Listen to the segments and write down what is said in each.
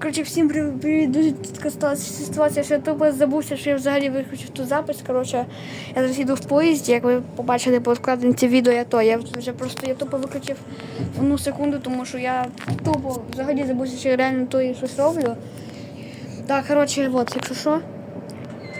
Коротше, всім привіт. Дуже така ситуація, що я тупо забувся, що я взагалі виключив ту запис. Коротше, я зараз їду в поїзді, як ви побачили по відкладинці відео, я то. Я вже просто я тупо виключив одну секунду, тому що я тупо взагалі забувся, що я реально то і щось роблю. Так, коротше, от, якщо що.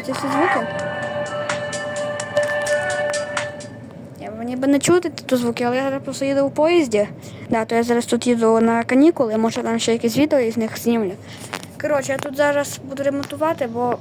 Оці всі звуки. Ніби не чути тут звуки, але я зараз просто їду у поїзді. Да, то я зараз тут їду на канікули, може там ще якісь відео із них знімлю. Коротше, я тут зараз буду ремонтувати, бо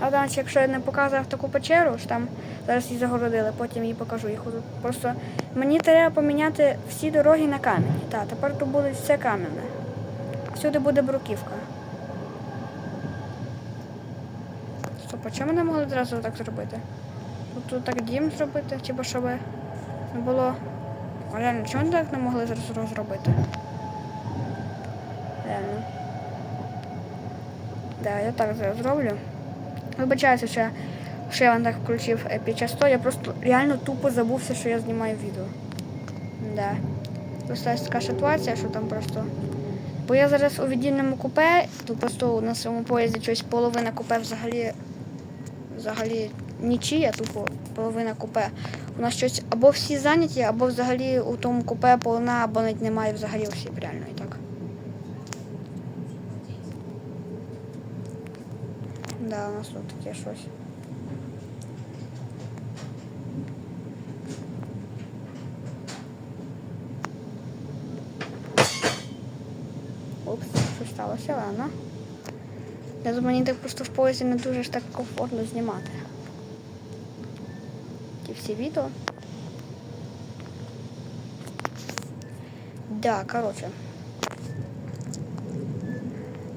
а якщо я не показував таку печеру, що там зараз її загородили, потім її покажу. Їх просто мені треба поміняти всі дороги на камінь. Так, тепер тут буде все кам'яне. Всюди буде бруківка. Стоп, а чому не могли одразу так зробити? Тут, так дім зробити, типу, щоб не було. Реально, чому так не могли зараз розробити? Реально. Да, я так зараз зроблю. Вибачаюся, що, я- що я вам так включив е, під час того. Я просто реально тупо забувся, що я знімаю відео. Да. Просто така ситуація, що там просто. Бо я зараз у віддільному купе, то просто на своєму поїзді щось половина купе взагалі взагалі нічия, тупо половина купе. У нас щось або всі зайняті, або взагалі у тому купе повна, або навіть немає взагалі осіб реально і так. Да, у нас тут таке щось. Упс, що сталося, ладно. Я думаю, мені так просто в поїзді не дуже ж так комфортно знімати. Ті всі відео. Да, коротше.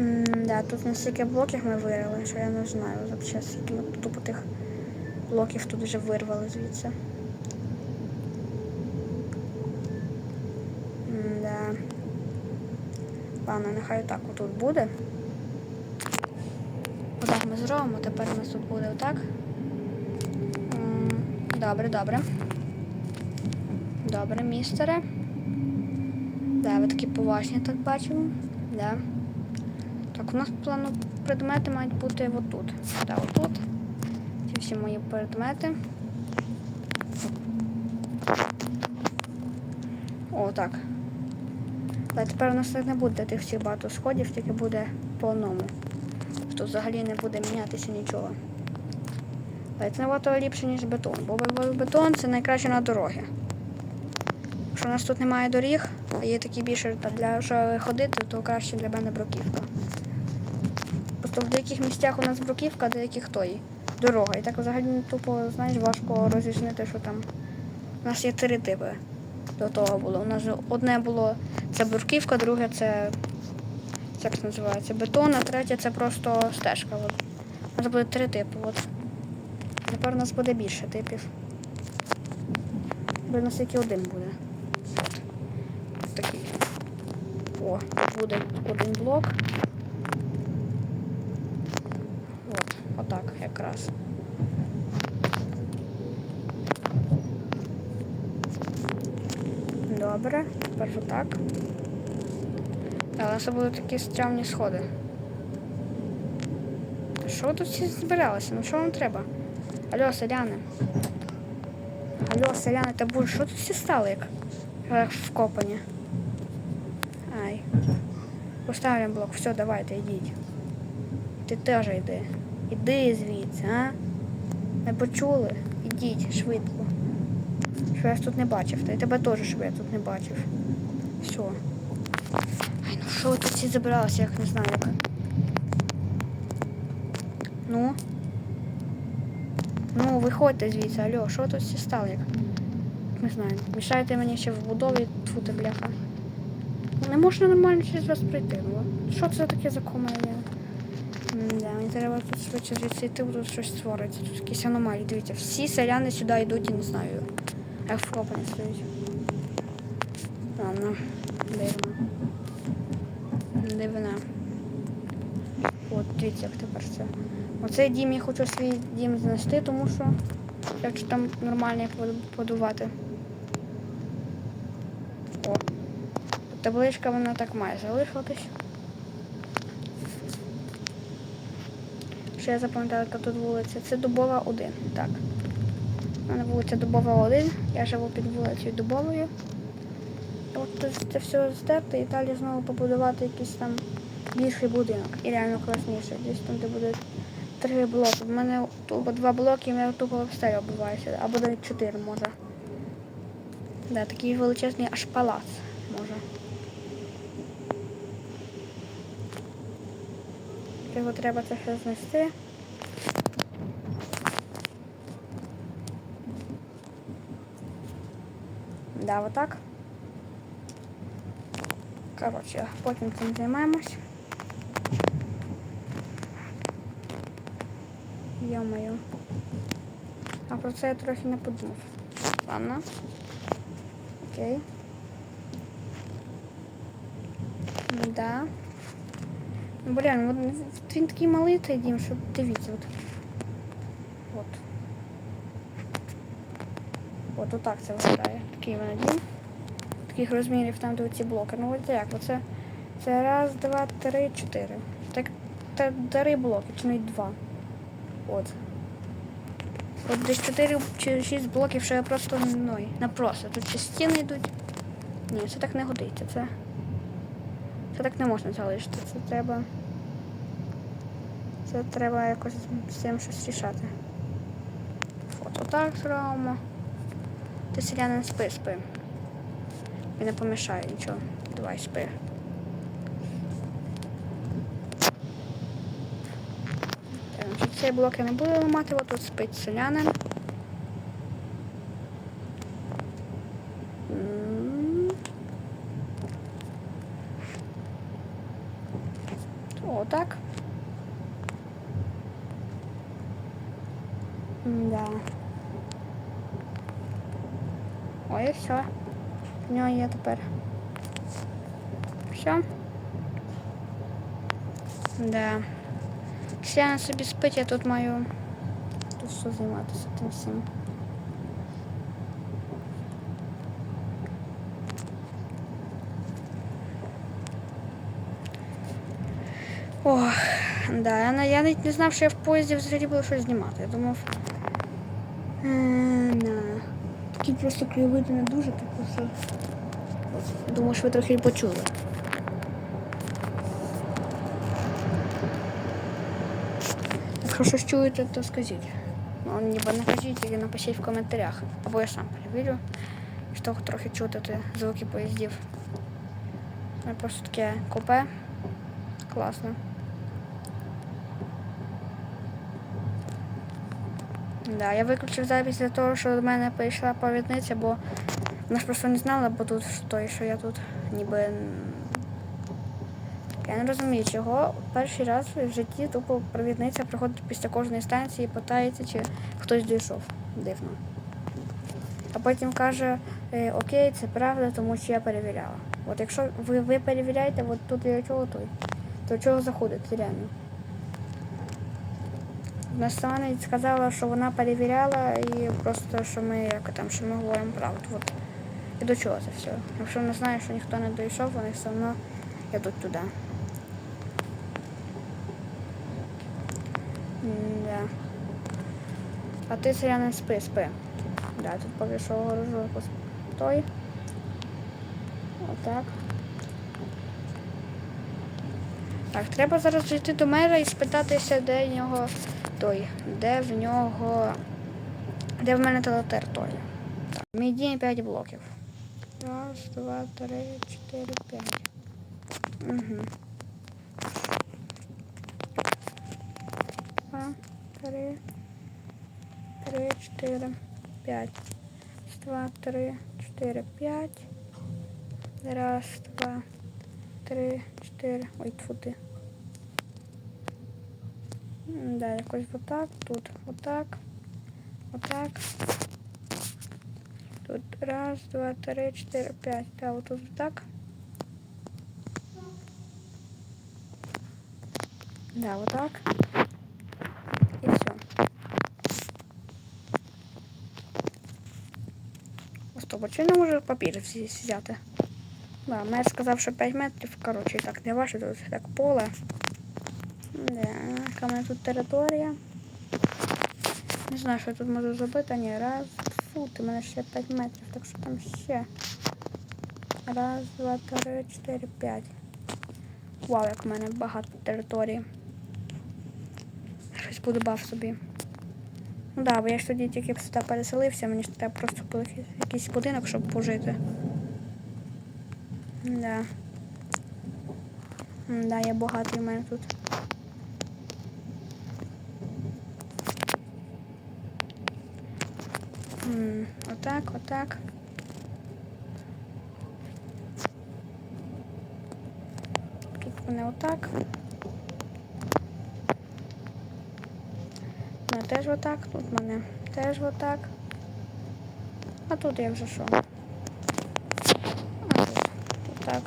М, Да, тут настільки блоків ми вирили, що я не знаю взагалі, скільки ми тупо тих блоків тут вже вирвали звідси. Да. Ладно, нехай отак отут буде. Отак ми зробимо, тепер у нас тут буде отак. Добре, добре. Добре, містере. Да, ви такі поважні, так бачимо. Да. Так, у нас плану предмети мають бути отут. Так, отут. Ці всі мої предмети. О, так. Але тепер у нас не буде тих всіх багато сходів, тільки буде по одному. Тут взагалі не буде мінятися нічого. Але це набагато ліпше, ніж бетон, бо бетон це найкраще на дороги. Якщо у нас тут немає доріг, а є такі більше для що ходити, то краще для мене бруківка. Просто в деяких місцях у нас бруківка, а деяких тої дорога. І так взагалі тупо, знаєш, важко розрізнити, що там. У нас є три типи до того було. У нас одне було це бруківка, друге це як це називається? Бетон, а третє це просто стежка. У нас буде три типи. От. Тепер у нас буде більше типів. Бо у нас тільки один буде. Такий. О, буде один блок. От, отак якраз. Добре, тепер отак. Але це будуть такі стрімні сходи. Що тут всі збиралися? Ну що вам треба? Алло, селяни. Алло, селяни, та боже, що тут всі стали як, як вкопані? Ай. Поставлю блок, все, давайте, йдіть. Ти теж йди. Іди звідси, а? Не почули? Ідіть швидко. Що я тут не бачив, та й тебе теж, щоб я тут не бачив. Все. Ай, ну що тут всі забиралися, як не знаю як. Ну. Ну, виходьте звідси, алло, що тут всі стали як? Не знаю. Мішаєте мені ще в будові, тьфу ти бляха. Не можна нормально через вас пройти. Ну, що це таке за комедія? Да, мені треба тут швидше звідси йти, тут щось створиться. Тут якісь аномалії. Дивіться, всі селяни сюди йдуть і не знаю. Як вкопані стоять. Ладно, дивно. Дивина. От, дивіться, як тепер це. Оцей дім я хочу свій дім знести, тому що я хочу там нормально будувати. О. Табличка вона так має залишитись. Що я запам'ятала, яка тут вулиця? Це Дубова 1. Так. У мене вулиця Дубова 1. Я живу під вулицею Дубовою. От це, все здерти і далі знову побудувати якийсь там більший будинок. І реально класніший. Десь там, де буде три блоки. У мене тупо два блоки, і я тупо в стелі. Або навіть чотири може. Да, такий величезний аж палац може. Його треба це все знести. Да, отак. Коротше, потім цим займаємось. Йо-моє. А про це я трохи не подумав. Ладно. Окей. Да. Ну, Блін, він такий малий цей дім, що дивіться. От. От. От отак це виглядає. Такий мене дім. Таких розмірів там, де ці блоки. Ну от як? Оце це раз, два, три, чотири. Так та три блоки, чи навіть два. От. От десь 4 чи 6 блоків, що я просто ну, на просто. Тут ще стіни йдуть. Ні, це так не годиться. Це, це так не можна залишити. Це треба. Це треба якось з цим щось рішати. От отак зробимо. Ти селянин спи, спи. І не помішає нічого. Давай спи. Так, значить, Цей блок я не буду ламати, от тут спить селянин. М. О, так. Да. Ой, і все. В нього є тепер. Все. Да. Селянин собі спить, я тут маю тут що займатися тим всім. Ох, да, я, я навіть не знав, що я в поїзді взагалі буду щось знімати. Я думав. Е. Такий просто краєвиди не дуже, що. От, Думаю, що ви трохи почули. Якщо щось чуєте, то скажіть. Ну, ніби не кажіть, тільки напишіть в коментарях. Або я сам перевірю. Що трохи чути звуки поїздів. Це просто таке купе. Класно. Да, я виключив запис для того, що до мене прийшла повідниця, бо вона ж просто не знала, бо тут той, що я тут ніби. Я не розумію, чого перший раз в житті тупо провідниця приходить після кожної станції і питається, чи хтось дійшов. Дивно. А потім каже, «Е, окей, це правда, тому що я перевіряла. От якщо ви, ви перевіряєте, от тут для чого той, то чого заходить, реально. Вона сказала, що вона перевіряла і просто, що ми як там, що ми говоримо правду. От. І до чого це все? Якщо вона знає, що ніхто не дійшов, вони все одно йдуть туди. Да. А ти селянин спи, спи. Да, тут поки що огорожу той. Отак. Так, треба зараз зайти до мера і спитатися, де в нього той, де в нього. Де в мене телетериторія. Так, мій дім 5 блоків. Раз, два, три, чотири, п'ять. Угу. Два, три, три, чотири, п'ять. Два, три, чотири, п'ять. Раз, два, три, чотири. Ой, тьфу. Да, якось отак, тут отак, отак. Тут раз, два, три, чотири, п'ять. Да, вот тут отак. Да, вот так. І все. О, Стоп, а чого я не можу папір взяти? Да, мер сказав, що 5 метрів. Коротше, так, не ваше тут так поле. Да, яка мене тут територія. Не знаю, що я тут можу зробити. Ні, раз. Фу, ти мене ще 5 метрів, так що там ще. Раз, два, три, чотири, п'ять. Вау, як в мене багато території. Щось буду бав собі. Ну да, бо я ж тоді тільки сюди переселився, мені ж треба просто було якийсь будинок, щоб пожити. Да. Да, я багатий в мене тут. М, Отак, отак. Тут вони отак. У мене теж отак, тут в мене теж отак. А тут я вже що? А тут отак.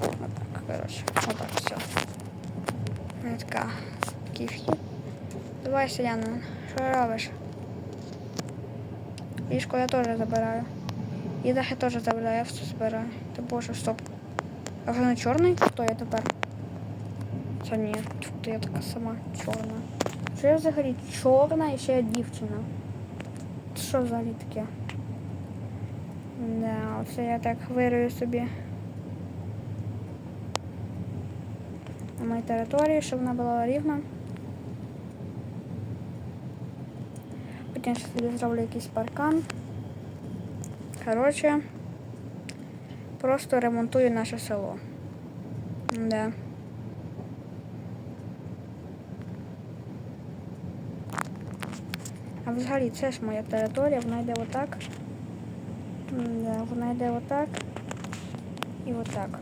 Отак, коротше. Отак, все. Така. Такий вхід. Давай, селянин, що робиш? Ліжко я теж забираю. І дахи теж забираю, я все збираю. Та боже, стоп. А не чорний? Хто я тепер? Це ні, я така сама чорна. Що я взагалі чорна і ще я дівчина? Що взагалі таке? Да, оце я так вирию собі. На моїй території, щоб вона була рівна. Потім ще собі зроблю якийсь паркан. Коротше, просто ремонтую наше село. Да. А взагалі це ж моя територія, вона йде отак. Да, вона йде отак і отак.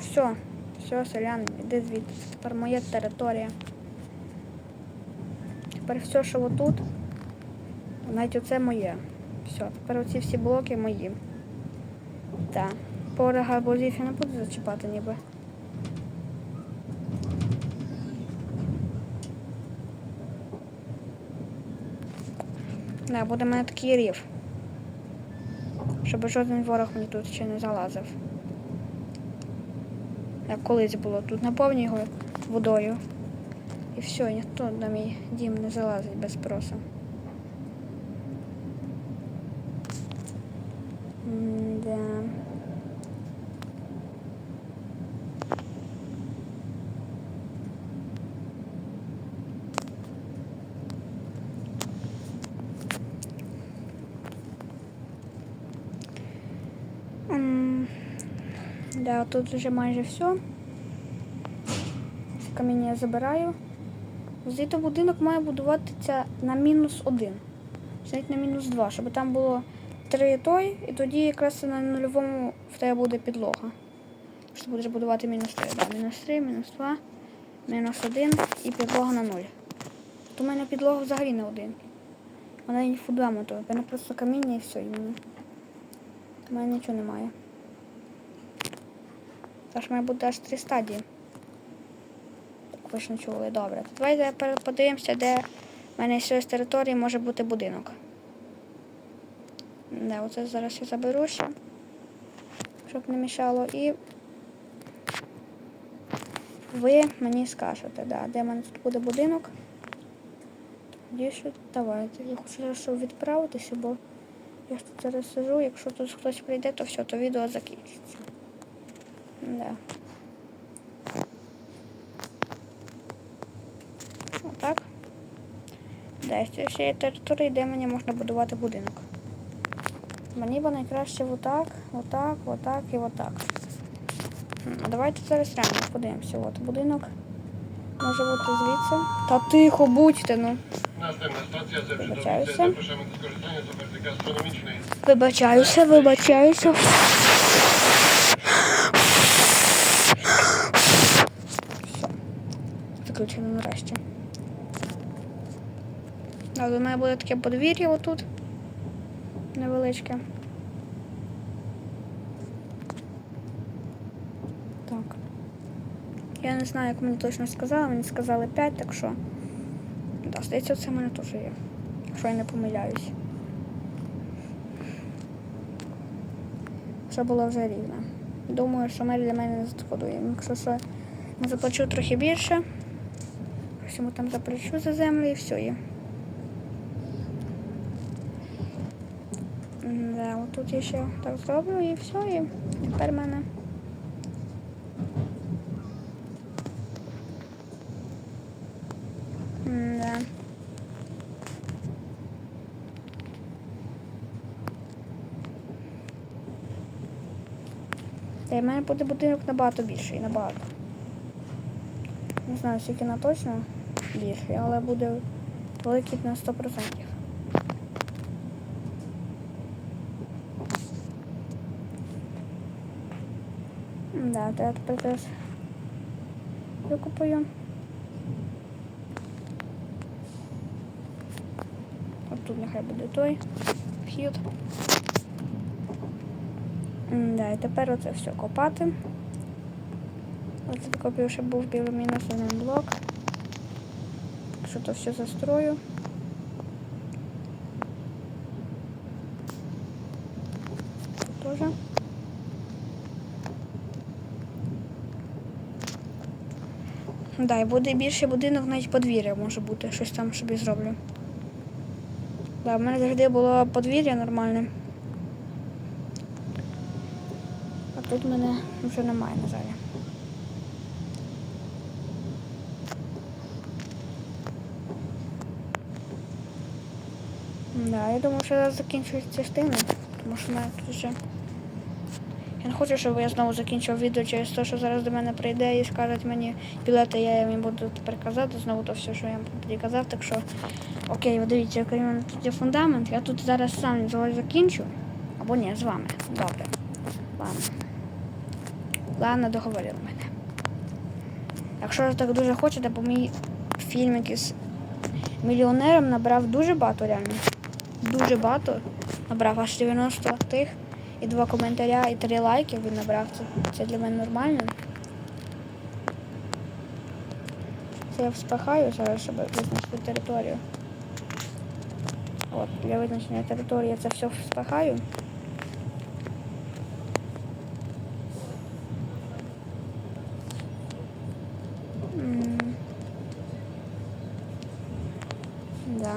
Все, все, селян, іди звідти. Це тепер моя територія. Тепер все, що отут, навіть оце моє. Все, тепер оці всі блоки мої. Так. По гарбузів я не буду зачіпати ніби. Да, буде в мене такий рів. Щоб жоден ворог мені тут ще не залазив. Як колись було, тут наповню його водою. І все, ніхто на мій дім не залазить без спросу. Да. М, Да, тут вже майже все. Каміння я забираю. Звідти будинок має будуватися на мінус один. Навіть на мінус два, щоб там було три той, і тоді якраз на нульовому в тебе буде підлога. Що будеш будувати мінус три. Да, мінус три, мінус два, мінус один і підлога на нуль. То в мене підлога взагалі не один. Вона і фундаменту. У мене просто каміння і все. У мене нічого немає. Тож має бути аж три стадії. Ви ж не чули, добре. Давайте подивимося, де в мене з цієї території може бути будинок. Да, оце зараз я заберу ще, щоб не мішало. І ви мені скажете, да, де в мене тут буде будинок. Тоді що давайте. Я хочу зараз щоб відправитися, бо я ж тут зараз сижу, якщо тут хтось прийде, то все, то відео закінчиться. Да. Отак. Да, з цієї території, де мені можна будувати будинок. Мені би найкраще отак, отак, отак і отак. А давайте зараз реально подивимося. От будинок може бути звідси. Та тихо будьте, ну. Następna stacja ze Виключено нарешті. А до мене буде таке подвір'я отут. Невеличке. Так. Я не знаю, як мені точно сказали, мені сказали 5, так що. Да, здається, це в мене теж є. Якщо я не помиляюсь. Що було вже рівно. Думаю, що мер для мене не зашкодує. Якщо що Заплачу трохи більше. Всьому там заплачу за землю і все. М, Да, от тут я ще так зроблю і все. І тепер в мене. Да. Та й в мене буде будинок набагато більший, набагато. Не знаю, скільки на точно більший, але буде великий на 100%. Да, то я тепер теж викупаю. От тут нехай буде той вхід. Да, і тепер оце все копати. Оце копію, щоб був білий мінус один блок. Що то все застрою. Теж. Да, і буде більший будинок, навіть подвір'я може бути. Щось там собі зроблю. Да, в мене завжди було подвір'я нормальне. А тут мене вже немає, на жаль. Да, я думаю, що зараз закінчую частину, тому що мене тут вже. Я не хочу, щоб я знову закінчив відео через те, що зараз до мене прийде і скажуть мені білети, я їм буду тепер казати знову то все, що я їм тоді казав. Так що, окей, ви дивіться, який у мене тут є фундамент. Я тут зараз сам закінчу. Або ні, з вами. Добре. Ладно. Ладно, договорили мене. Якщо ви так дуже хочете, бо мій фільм із мільйонером набрав дуже багато реально. Дуже багато. Набрав аж 90 тих. І два коментаря, і три лайки він набрав. Це, це для мене нормально. Це я вспахаю зараз, щоб визначити територію. От, для визначення території я це все вспахаю. М. Да.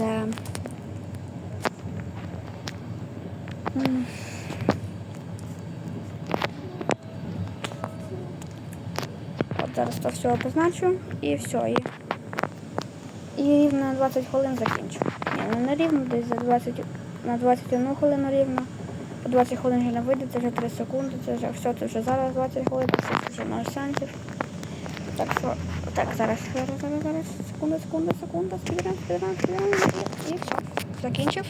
Да. От зараз то все позначу і все. І, і рівно на 20 хвилин закінчу. Ні, ну не рівно, десь за 20, на 21 хвилину рівно. По 20 хвилин вже не вийде, це вже 3 секунди, це вже все, це вже зараз 20 хвилин, це вже 0 сантів. Так так, зараз, зараз, зараз, зараз, секунда, секунда, секунда, спідран, спідран, спідран, і все. Закінчив.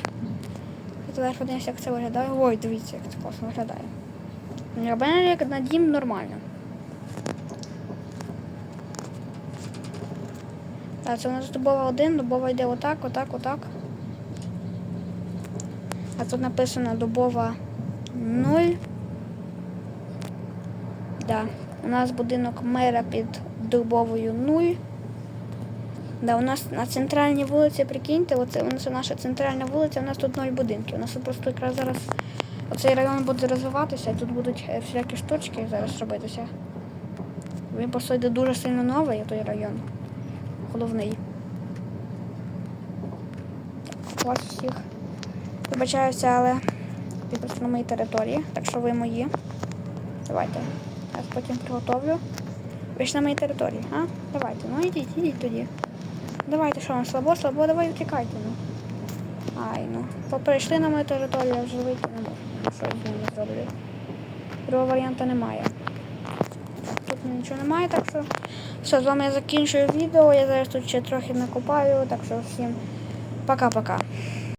Тепер подивимося, як це виглядає. Ой, дивіться, як це класно виглядає. Мене як на дім нормально. Так, це у нас дубова один, дубова йде отак, отак, отак. А тут написано дубова 0. Да. У нас будинок мера під дубовою 0. Да, у нас на центральній вулиці, прикиньте, оце у нас наша центральна вулиця, у нас тут 0 будинків. У нас просто якраз зараз оцей район буде розвиватися, тут будуть е, всілякі штучки зараз робитися. Він просто йде дуже сильно новий той район. Головний. Так, вас всіх. Вибачаюся, але ви просто на моїй території, так що ви мої. Давайте. Я потім приготовлю. Ви на моїй території, а? Давайте, ну йдіть, йдіть тоді. Давайте, що вам слабо, слабо, давай втікайте, ну. Ай, ну. Поприйшли на мою територію, я вже вийти не можу. Що я з ними зроблю? Другого варіанту немає. Тут нічого немає, так що все, з вами я закінчую відео. Я зараз тут ще трохи накопаю, так що всім пока-пока.